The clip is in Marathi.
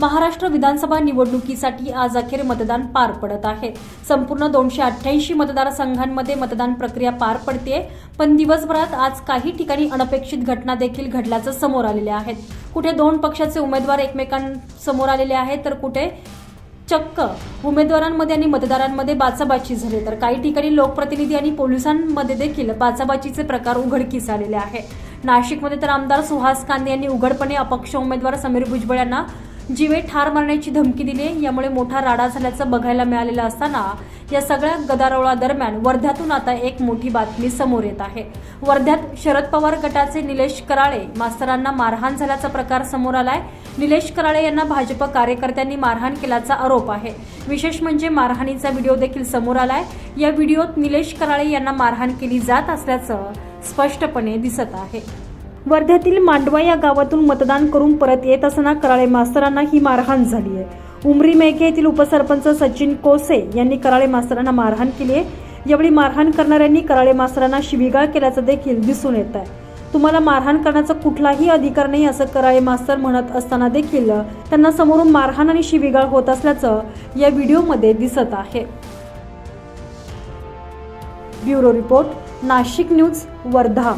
महाराष्ट्र विधानसभा निवडणुकीसाठी आज अखेर मतदान पार पडत आहे. संपूर्ण दोनशे अठ्ठ्याऐंशी मतदारसंघांमध्ये मतदान प्रक्रिया पार पडते पण दिवसभरात आज काही ठिकाणी अनपेक्षित घटना देखील घडल्याचं समोर आलेल्या आहेत. कुठे दोन पक्षाचे उमेदवार एकमेकांसमोर आलेले आहेत तर कुठे चक्क उमेदवारांमध्ये आणि मतदारांमध्ये बाचाबाची झाली. तर काही ठिकाणी लोकप्रतिनिधी आणि पोलिसांमध्ये देखील बाचाबाचीचे प्रकार उघडकीस आलेले आहे नाशिकमध्ये तर आमदार सुहास कांदे यांनी उघडपणे अपक्ष उमेदवार समीर भुजबळ यांना जीवे ठार मारण्याची धमकी दिली. यामुळे मोठा राडा झाल्याचं बघायला मिळालेलं असताना या सगळ्या गदारोळादरम्यान वर्ध्यातून आता एक मोठी बातमी समोर येत आहे. वर्ध्यात शरद पवार गटाचे निलेश कराळे मास्तरांना मारहाण झाल्याचा प्रकार समोर आलाय. निलेश कराळे यांना भाजप कार्यकर्त्यांनी मारहाण केल्याचा आरोप आहे. विशेष म्हणजे मारहाणीचा व्हिडिओ देखील समोर आलाय. या व्हिडिओत निलेश कराळे यांना मारहाण केली जात असल्याचं स्पष्टपणे दिसत आहे. वर्ध्यातील मांडवा या गावातून मतदान करून परत येत असताना कराळे मास्तरांना ही मारहाण झाली आहे. उमरी मेघे येथील उपसरपंच सचिन कोसे यांनी कराळे मास्तरांना मारहाण केली आहे. यावेळी मारहाण करणाऱ्यांनी कराळे मास्तरांना शिवीगाळ केल्याचं देखील दिसून येत आहे. तुम्हाला मारहाण करण्याचा कुठलाही अधिकार नाही असं कराळे मास्तर म्हणत असताना देखील त्यांना समोरून मारहाण आणि शिवीगाळ होत असल्याचं या व्हिडिओमध्ये दिसत आहे. Bureau report Nashik news Wardha.